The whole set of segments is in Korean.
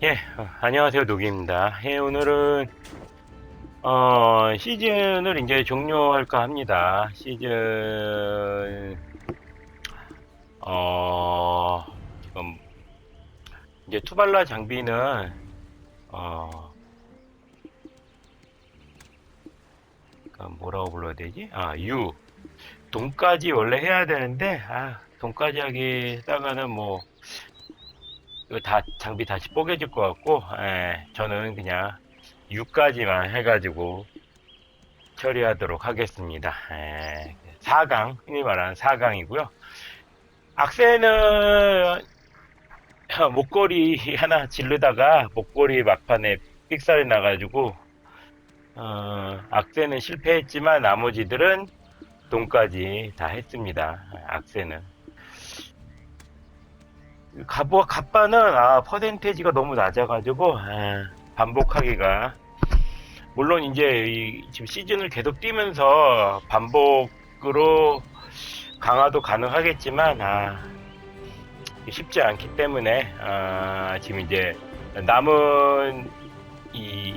예, 어, 안녕하세요. 녹입니다. 예, 오늘은, 어, 시즌을 이제 종료할까 합니다. 시즌, 어, 지금, 이제 투발라 장비는, 어, 그 뭐라고 불러야 되지? 아, U. 돈까지 원래 해야 되는데, 아, 돈까지 하기다가는 뭐, 이거 다 장비 다시 뽀개질 것 같고 예, 저는 그냥 6까지만 해가지고 처리하도록 하겠습니다. 예, 4강 흔히 말하는 4강이고요. 악세는 목걸이 하나 지르다가 목걸이 막판에 삑살이 나가지고 어, 악세는 실패했지만 나머지들은 돈까지 다 했습니다. 악세는 가보 갑바는 아 퍼센테이지가 너무 낮아가지고 아, 반복하기가. 물론 이제 이, 지금 시즌을 계속 뛰면서 반복으로 강화도 가능하겠지만 아, 쉽지 않기 때문에 아, 지금 이제 남은 이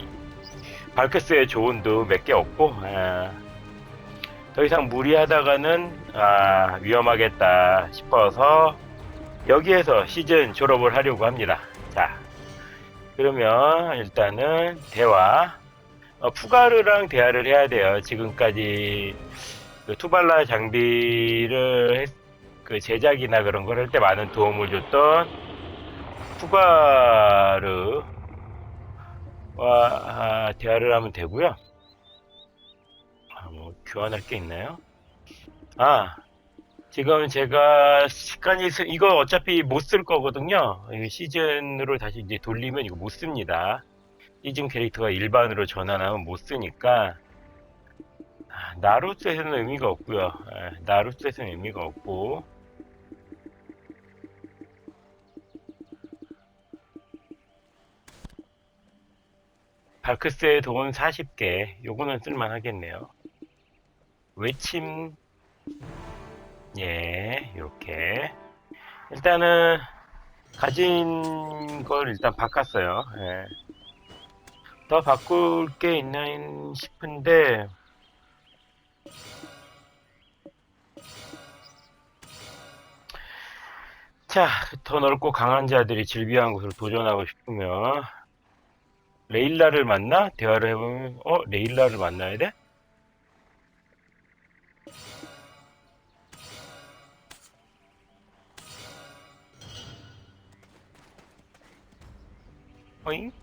발크스의 조언도 몇 개 없고 아, 더 이상 무리하다가는 아, 위험하겠다 싶어서 여기에서 시즌 졸업을 하려고 합니다. 자, 그러면 일단은 대화. 어, 푸가르랑 대화를 해야 돼요. 지금까지 그 투발라 장비를 했- 그 제작이나 그런 걸 할 때 많은 도움을 줬던 푸가르와 아, 대화를 하면 되고요. 아, 뭐 교환할 게 있나요? 아, 지금 제가 시간이 있- 이거 어차피 못 쓸 거거든요. 이 시즌으로 다시 이제 돌리면 이거 못 씁니다. 시즌 캐릭터가 일반으로 전환하면 못 쓰니까 아, 나루스에서는 의미가 없고요. 예, 나루스에서는 의미가 없고 발크스의 돈 40개 요거는 쓸만하겠네요. 외침 예, 이렇게. 일단은, 가진 걸 일단 바꿨어요. 예. 더 바꿀 게 있나 싶은데, 자, 더 넓고 강한 자들이 질비한 곳으로 도전하고 싶으면, 레일라를 만나? 대화를 해보면, 어? 레일라를 만나야 돼? 어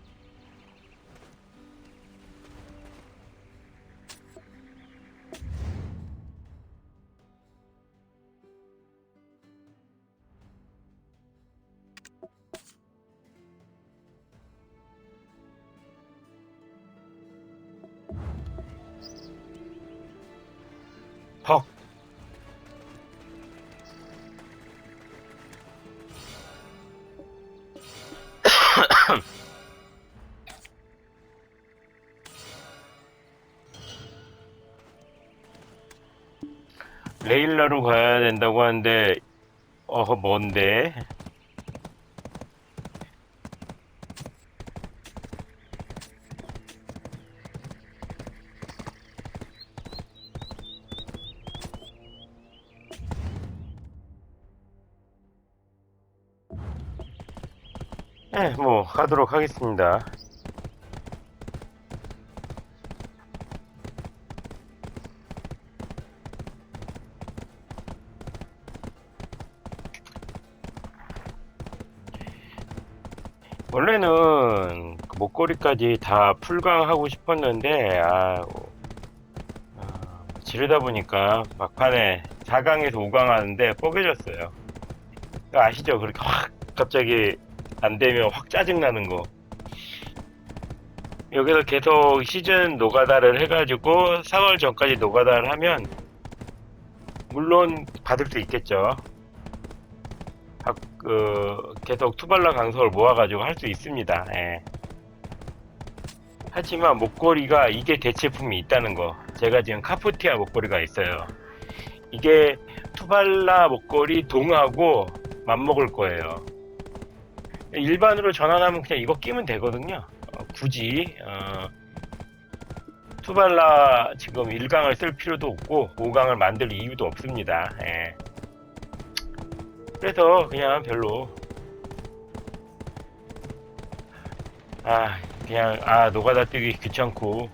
레일라로 가야 된다고 하는데, 어, 뭔데? 예, 뭐, 가도록 하겠습니다. 그 목걸이까지 다 풀강하고 싶었는데, 아, 아, 지르다 보니까 막판에 4강에서 5강 하는데 뽀개졌어요. 그거 아시죠? 그렇게 확 갑자기 안 되면 확 짜증나는 거. 여기서 계속 시즌 노가다를 해가지고 4월 전까지 노가다를 하면 물론 받을 수 있겠죠. 각, 그, 계속 투발라 강석을 모아가지고 할 수 있습니다. 예. 하지만 목걸이가 이게 대체품이 있다는 거. 제가 지금 카푸티아 목걸이가 있어요. 이게 투발라 목걸이 동하고 맞먹을 거예요. 일반으로 전환하면 그냥 이거 끼면 되거든요. 어, 굳이 어, 투발라 지금 1강을 쓸 필요도 없고 5강을 만들 이유도 없습니다. 예. 그래서 그냥 별로 아 그냥 아 노가다 뛰기 귀찮고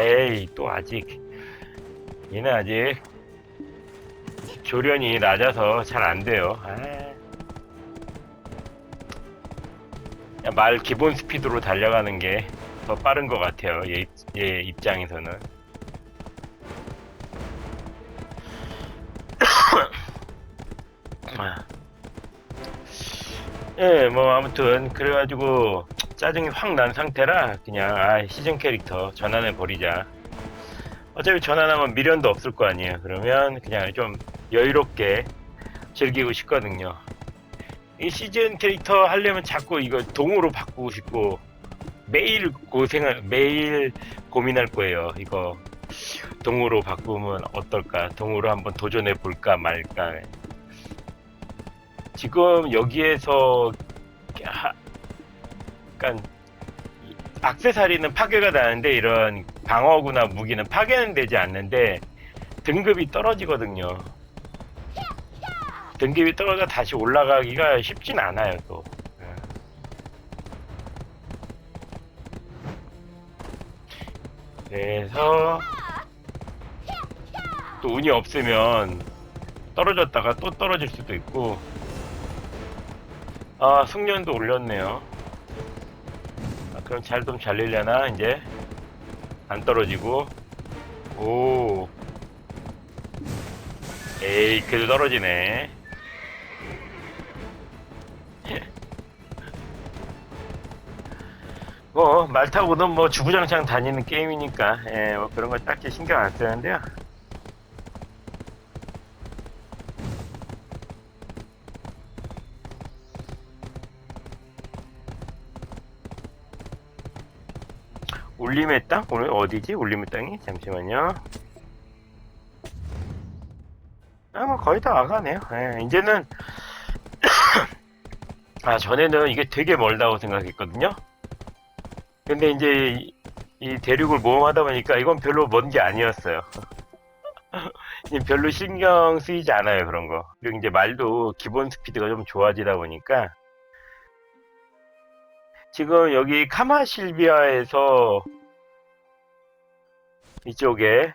에이 또 아직 얘는 아직 조련이 낮아서 잘 안 돼요. 아. 말 기본 스피드로 달려가는 게 더 빠른 것 같아요. 얘, 얘 입장에서는. 예, 뭐 아무튼 그래가지고 짜증이 확 난 상태라 그냥 아 시즌 캐릭터 전환해 버리자. 어차피 전환하면 미련도 없을 거 아니에요. 그러면 그냥 좀 여유롭게 즐기고 싶거든요. 이 시즌 캐릭터 하려면 자꾸 이거 동으로 바꾸고 싶고 매일 고생을 매일 고민할 거예요. 이거 동으로 바꾸면 어떨까? 동으로 한번 도전해 볼까 말까? 지금 여기에서 하, 약간 악세사리는 파괴가 나는데 이런 방어구나 무기는 파괴는 되지 않는데 등급이 떨어지거든요. 등급이 떨어져 다시 올라가기가 쉽진 않아요, 또. 그래서 또 운이 없으면 떨어졌다가 또 떨어질 수도 있고 아 숙련도 올렸네요. 아, 그럼 잘 좀 잘리려나 이제? 안 떨어지고. 오. 에이 그래도 떨어지네. 뭐 말 타고는 뭐 주구장창 다니는 게임이니까 예, 뭐 그런 거 딱히 신경 안 쓰는데요 울림의 땅? 오늘 어디지? 울림의 땅이? 잠시만요. 아, 뭐 거의 다 와가네요. 예, 이제는 아 전에는 이게 되게 멀다고 생각했거든요. 근데 이제 이, 이 대륙을 모험하다 보니까 이건 별로 먼 게 아니었어요. 별로 신경 쓰이지 않아요 그런 거. 그리고 이제 말도 기본 스피드가 좀 좋아지다 보니까 지금 여기 카마실비아에서 이쪽에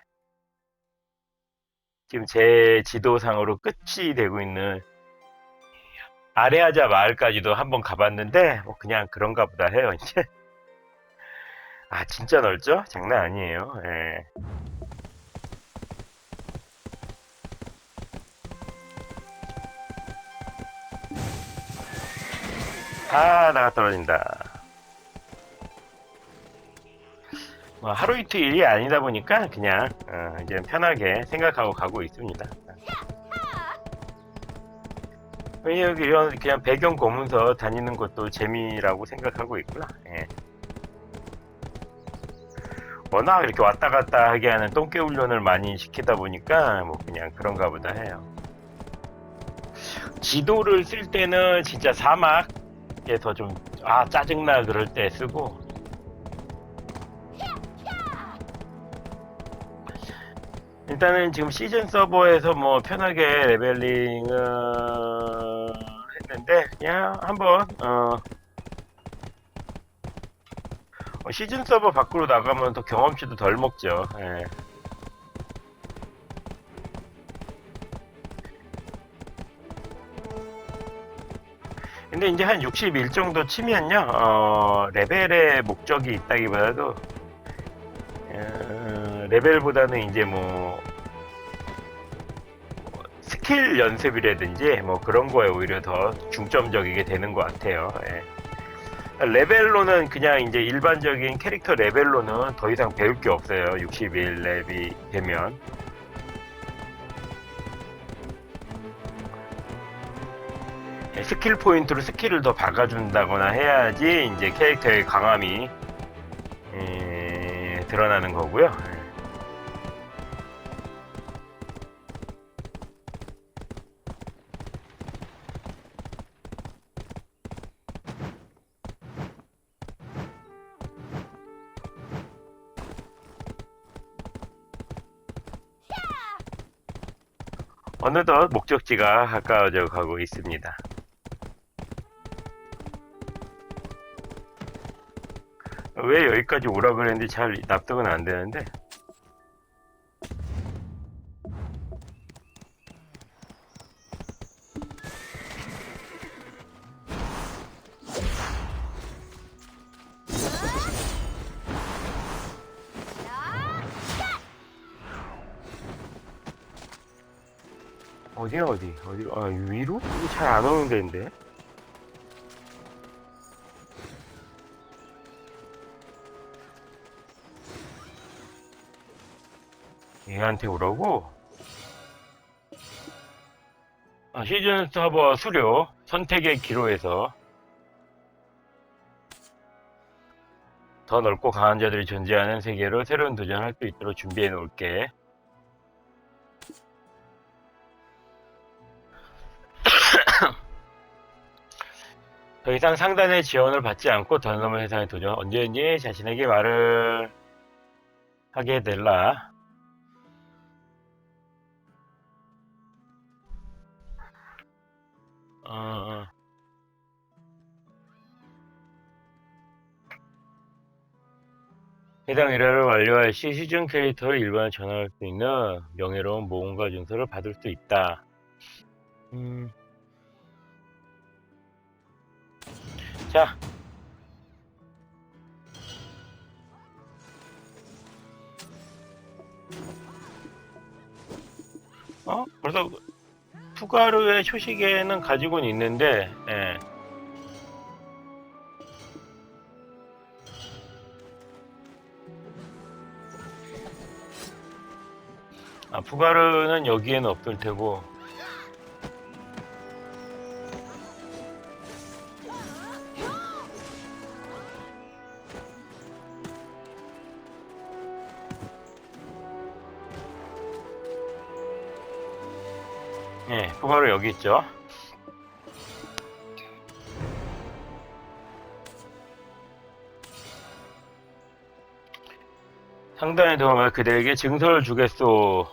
지금 제 지도상으로 끝이 되고 있는 아레아자 마을까지도 한번 가봤는데 뭐 그냥 그런가 보다 해요 이제 아 진짜 넓죠? 장난 아니에요 예. 아 나가 떨어진다 뭐 하루 이틀 일이 아니다 보니까 그냥 어, 이제 편하게 생각하고 가고 있습니다. 왜냐면 이런 그냥 배경 보면서 다니는 것도 재미라고 생각하고 있구나. 예. 워낙 이렇게 왔다 갔다 하게 하는 똥개 훈련을 많이 시키다 보니까 뭐 그냥 그런가 보다 해요. 지도를 쓸 때는 진짜 사막에서 좀 아 짜증나 그럴 때 쓰고 일단은 지금 시즌 서버에서 뭐 편하게 레벨링을 했는데 그냥 한번 어, 어, 시즌 서버 밖으로 나가면 더 경험치도 덜 먹죠. 예. 근데 이제 한 61 정도 치면요, 어, 레벨의 목적이 있다기보다도 어, 레벨보다는 이제 뭐 스킬 연습이라든지 뭐 그런 거에 오히려 더 중점적이게 되는 것 같아요. 예. 레벨로는 그냥 이제 일반적인 캐릭터 레벨로는 더 이상 배울 게 없어요. 61 렙이 되면. 예, 스킬 포인트로 스킬을 더 박아준다거나 해야지 이제 캐릭터의 강함이 예, 드러나는 거고요. 어느덧 목적지가 가까워져 가고 있습니다. 왜 여기까지 오라 그랬는지 잘 납득은 안 되는데 어디야 어디 어디 아 위로? 잘 안 오는 데인데 얘한테 오라고? 아, 시즌 서버 수료 선택의 기로에서 더 넓고 강한 자들이 존재하는 세계로 새로운 도전을 할수 있도록 준비해 놓을게. 더 이상 상단의 지원을 받지 않고 더 넘은 세상의 도전 언제든지 자신에게 말을 하게 될라. 어, 어. 해당 일화를 완료할 시 시즌 캐릭터를 일반에 전환할 수 있는 명예로운 모험가 증서를 받을 수 있다. 음. 자. 어? 벌써 푸가루의 초시계는 가지고는 있는데, 예. 아, 푸가루는 여기에는 없을 테고, 예, 푸가루 여기 있죠. 상단의 도움을 그대에게 증서를 주겠소.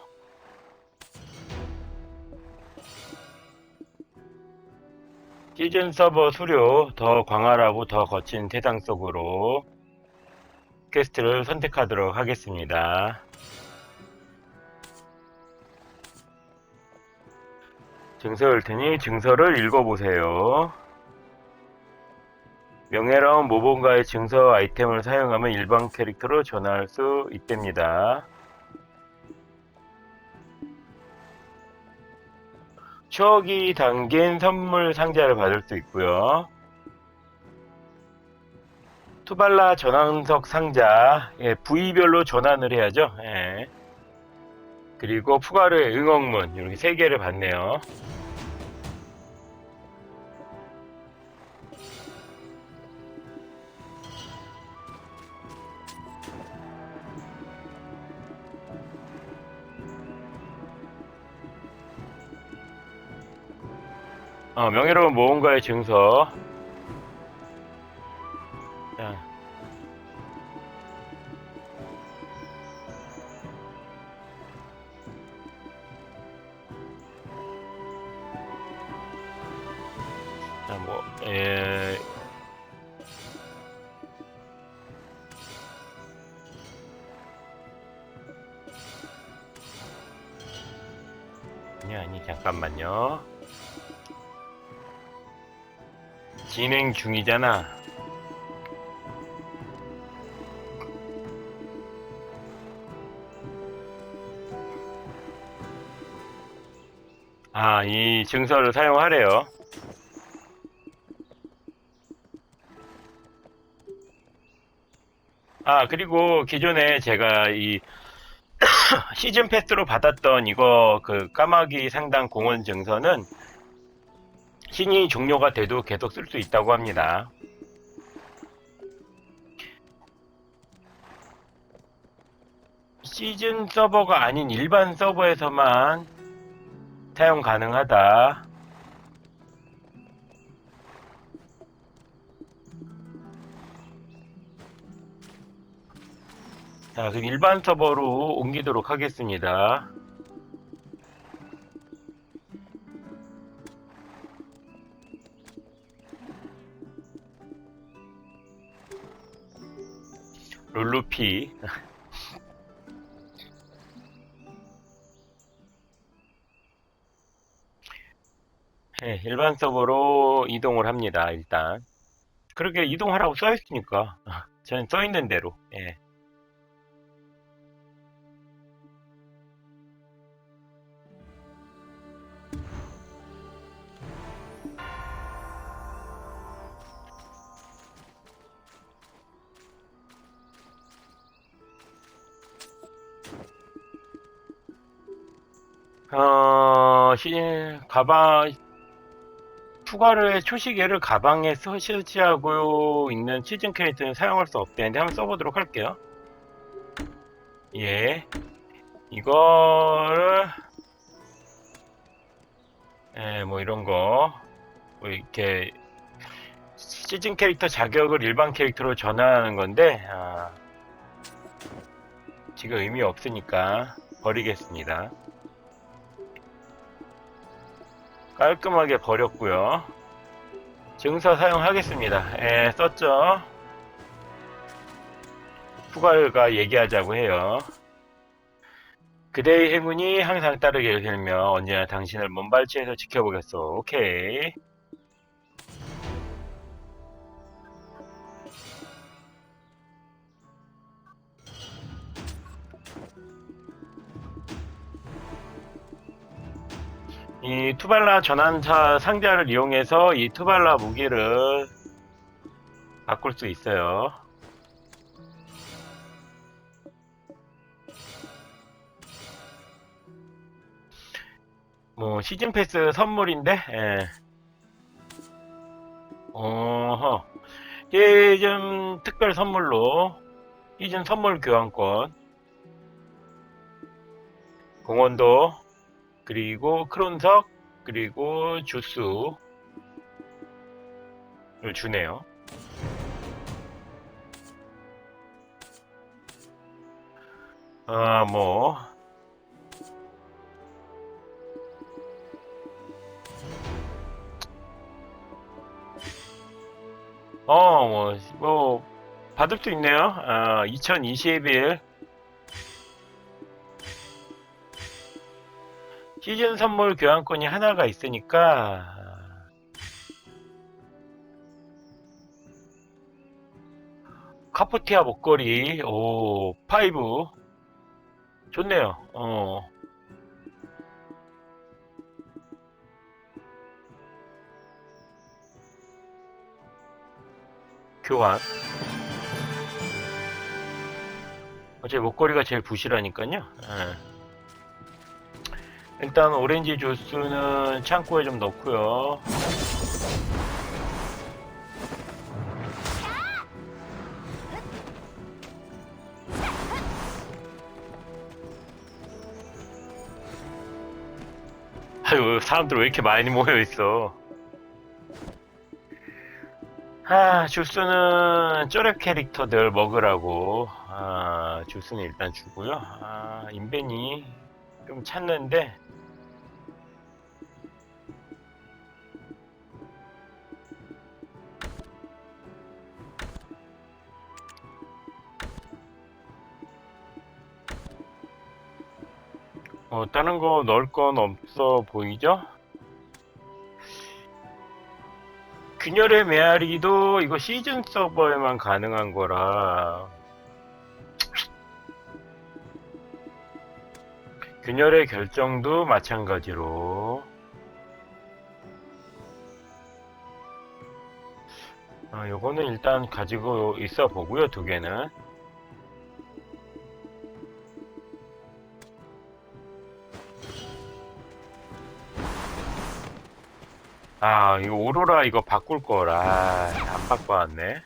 시즌 서버 수료 더 광활하고 더 거친 세상 속으로 퀘스트를 선택하도록 하겠습니다. 증서일 테니 증서를 읽어보세요. 명예로운 모범가의 증서 아이템을 사용하면 일반 캐릭터로 전환할 수 있답니다. 추억이 담긴 선물 상자를 받을 수 있고요. 투발라 전환석 상자, 예, 부위별로 전환을 해야죠. 예. 그리고 푸가르의 응원문 이렇게 세 개를 받네요. 어, 명예로운 모험가의 증서. 진행 중이잖아. 아, 이 증서를 사용하래요. 아, 그리고 기존에 제가 이 시즌 패스로 받았던 이거 그 까마귀 상당 공원 증서는 신이 종료가 돼도 계속 쓸 수 있다고 합니다. 시즌 서버가 아닌 일반 서버에서만 사용 가능하다. 자, 그럼 일반 서버로 옮기도록 하겠습니다. 룰루피. 예, 일반 서버로 이동을 합니다, 일단. 그렇게 이동하라고 써있으니까. 저는 써있는 대로, 예. 가방, 추가로의 초시계를 가방에 서- 설치하고 있는 시즌 캐릭터는 사용할 수 없대는데 한번 써보도록 할게요. 예. 이거를, 예, 뭐 이런 거, 뭐 이렇게, 시즌 캐릭터 자격을 일반 캐릭터로 전환하는 건데, 아, 지금 의미 없으니까 버리겠습니다. 깔끔하게 버렸고요. 증서 사용하겠습니다. 예, 썼죠. 후가가 얘기하자고 해요. 그대의 행운이 항상 따르기를 빌며 언제나 당신을 먼발치에서 지켜보겠소. 오케이. 이 투발라 전환차 상자를 이용해서 이 투발라 무기를 바꿀 수 있어요. 뭐 시즌 패스 선물인데, 예. 어허. 시즌 특별 선물로 시즌 선물 교환권, 공원도 그리고 크론석 그리고 주스를 주네요. 아, 뭐. 어, 뭐, 뭐, 받을 수 있네요. 아, 2021 시즌 선물 교환권이 하나가 있으니까. 카프티아 목걸이 오 파이브. 좋네요. 어. 교환. 어제 목걸이가 제일 부실하니까요. 예. 일단 오렌지 주스는 창고에 좀 넣고요. 아유, 사람들 왜 이렇게 많이 모여 있어? 아, 주스는 쪼렙 캐릭터들 먹으라고. 아, 주스는 일단 주고요. 아, 인벤이 좀 찾는데 어, 다른 거 넣을 건 없어 보이죠? 균열의 메아리도 이거 시즌 서버에만 가능한 거라. 균열의 결정도 마찬가지로. 어, 요거는 일단 가지고 있어 보고요 두 개는 아 이거 오로라 이거 바꿀 거라 안 바꿔왔네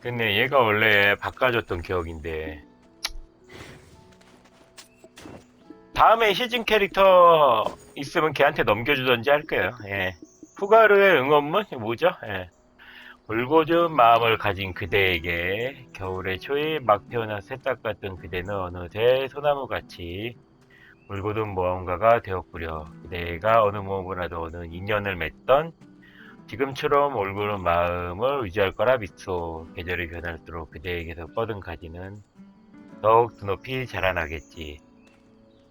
근데 얘가 원래 바꿔줬던 기억인데 다음에 시즌 캐릭터 있으면 걔한테 넘겨주던지 할 거예요. 예. 후가르의 응원문 뭐죠? 예. 울고준 마음을 가진 그대에게 겨울의 초에 막 태어난 새싹 같은 그대는 어느새 소나무같이 울고든 모험가가 되었구려. 그대가 어느 모험이라도 어느 인연을 맺던 지금처럼 올고는 마음을 유지할 거라 믿소. 계절이 변할수록 그대에게서 뻗은 가지는 더욱 드높이 자라나겠지.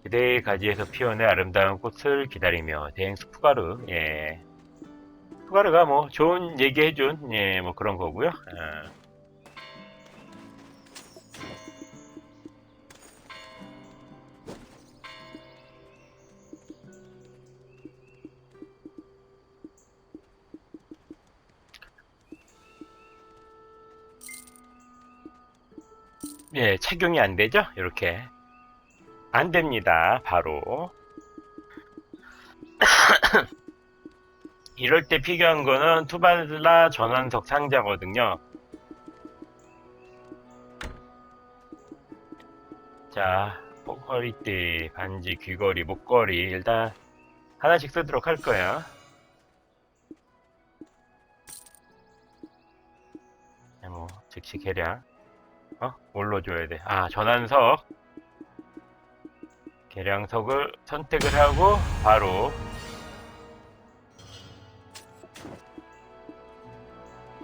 그대의 가지에서 피어날 아름다운 꽃을 기다리며 대행수 푸가르. 예. 푸가르가 뭐 좋은 얘기 해준 예, 뭐 그런 거고요. 아. 예, 착용이 안 되죠? 이렇게. 안 됩니다. 바로. 이럴 때 필요한 거는 투발라 전환석 상자거든요. 자, 목걸이띠, 반지, 귀걸이, 목걸이 일단 하나씩 쓰도록 할 거야. 네, 뭐 즉시 계량. 어? 뭘로 줘야 돼? 아, 전환석. 계량석을 선택을 하고 바로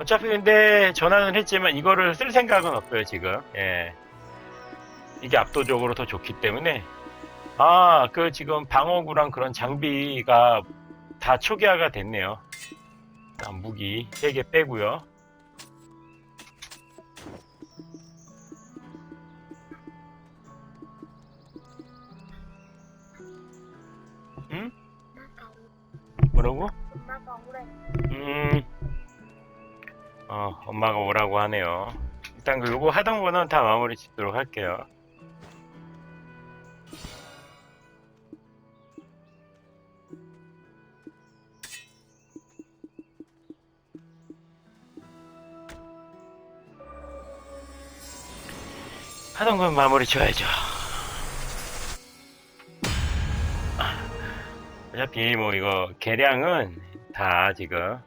어차피 근데 전환을 했지만 이거를 쓸 생각은 없어요 지금. 예. 이게 압도적으로 더 좋기 때문에. 아 그 지금 방어구랑 그런 장비가 다 초기화가 됐네요. 자, 무기 3개 빼고요 일단 그 요거 하던 거는 다 마무리 짓도록 할게요. 하던 건 마무리 줘야죠. 아, 어차피 뭐 이거 계량은 다 지금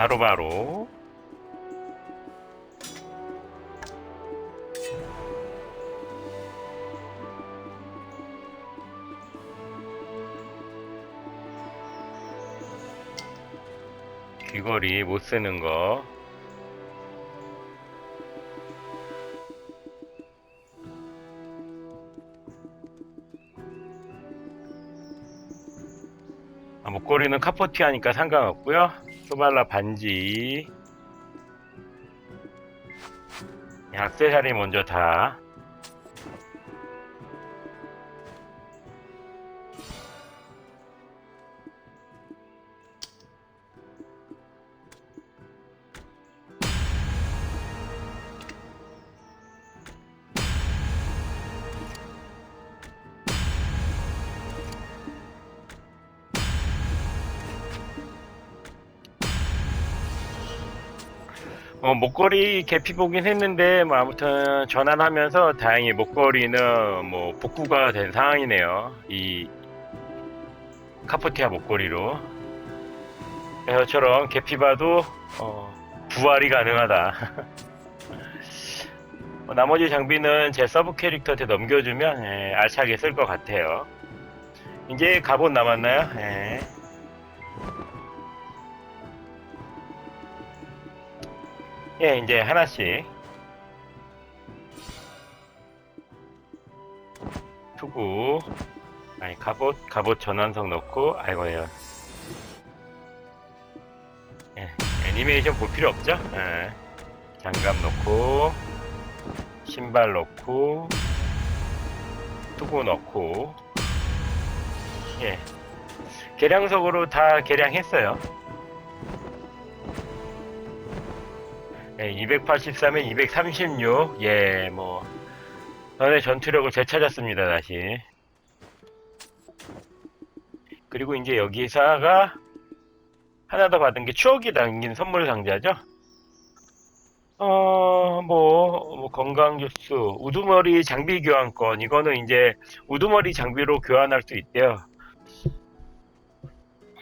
바로바로 귀걸이 못 쓰는 거 아, 목걸이는 카포티 하니까 상관없고요. 소발라 반지, 액세서리 먼저 다. 어, 목걸이 개피 보긴 했는데, 뭐, 아무튼, 전환하면서 다행히 목걸이는 뭐, 복구가 된 상황이네요. 이, 카포티아 목걸이로. 저런 개피 봐도, 어, 부활이 가능하다. 어, 나머지 장비는 제 서브 캐릭터한테 넘겨주면, 예, 알차게 쓸 것 같아요. 이제 갑옷 남았나요? 예. 예, 이제 하나씩. 투구. 아니, 갑옷, 갑옷 전환석 넣고, 아이고, 예. 예, 애니메이션 볼 필요 없죠? 예. 장갑 넣고, 신발 넣고, 투구 넣고, 예. 계량석으로 다 계량했어요. 예, 283에 236. 예, 뭐. 전의 전투력을 되찾았습니다, 다시. 그리고 이제 여기사가 하나 더 받은 게 추억이 담긴 선물 상자죠? 어, 뭐, 뭐 건강 주스, 우두머리 장비 교환권. 이거는 이제 우두머리 장비로 교환할 수 있대요.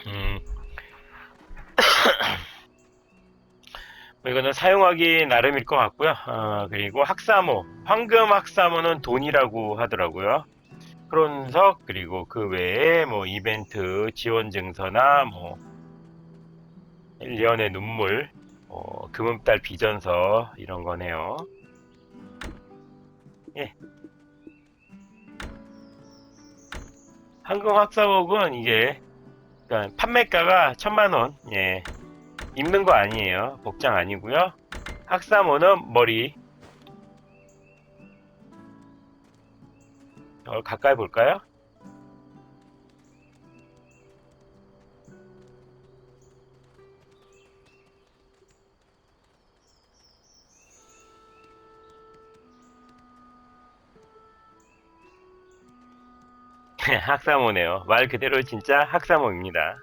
음. 이거는 사용하기 나름일 것 같고요. 어, 그리고 학사모, 황금 학사모는 돈이라고 하더라고요. 크론석 그리고 그 외에 뭐 이벤트 지원 증서나 뭐 1년의 눈물, 어, 금음달 비전서 이런 거네요. 예. 황금 학사목은 이게 그러니까 판매가가 천만 원. 예. 입는 거 아니에요. 복장 아니고요. 학사모는 머리. 어, 가까이 볼까요? 학사모네요. 말 그대로 진짜 학사모입니다.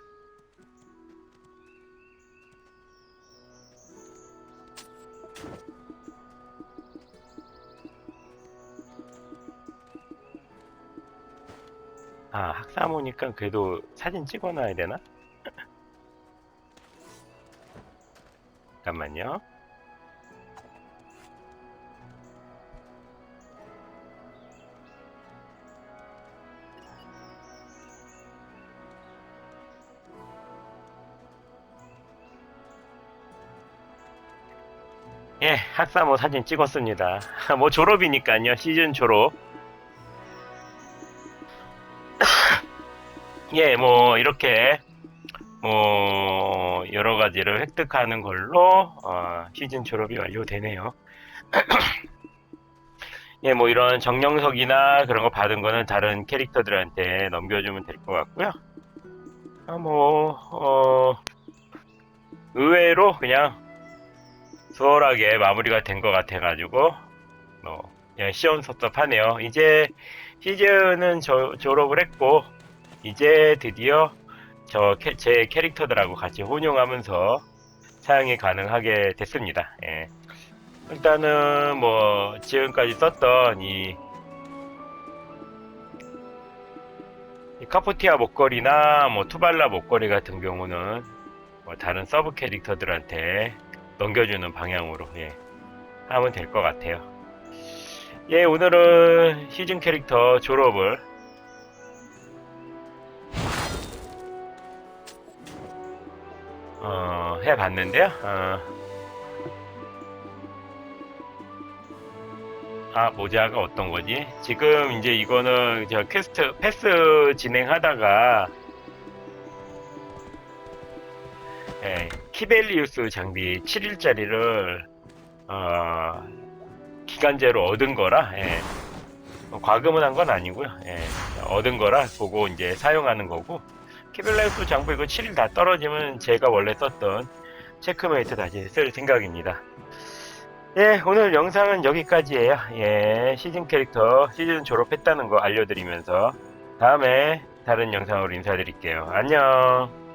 학사모니까 그래도 사진 찍어놔야 되나? 잠깐만요. 예, 학사모 사진 찍었습니다. 뭐 졸업이니까요. 시즌 졸업. 예, 뭐 이렇게 뭐 여러 가지를 획득하는 걸로 어, 시즌 졸업이 완료되네요. 예, 뭐 이런 정령석이나 그런 거 받은 거는 다른 캐릭터들한테 넘겨주면 될 것 같고요. 아, 뭐 어, 의외로 그냥 수월하게 마무리가 된 것 같아가지고 뭐 그냥 시원섭섭하네요. 이제 시즌은 저- 졸업을 했고 이제 드디어 저 제 캐릭터들하고 같이 혼용하면서 사용이 가능하게 됐습니다. 예. 일단은 뭐 지금까지 썼던 이, 이 카포티아 목걸이나 뭐 투발라 목걸이 같은 경우는 뭐 다른 서브 캐릭터들한테 넘겨주는 방향으로 예, 하면 될 것 같아요. 예, 오늘은 시즌 캐릭터 졸업을 어, 해봤는데요. 어, 아, 모자가 어떤 거지? 지금 이제 이거는 저 퀘스트 패스 진행하다가 예, 키벨리우스 장비 7일짜리를 어, 기간제로 얻은 거라 예, 뭐 과금은 한 건 아니고요. 예, 얻은 거라 보고 이제 사용하는 거고 키벨리우스 장비 이거 7일 다 떨어지면 제가 원래 썼던 체크메이트 다시 쓸 생각입니다. 예, 오늘 영상은 여기까지예요. 예, 시즌 캐릭터 시즌 졸업했다는 거 알려드리면서 다음에 다른 영상으로 인사드릴게요. 안녕.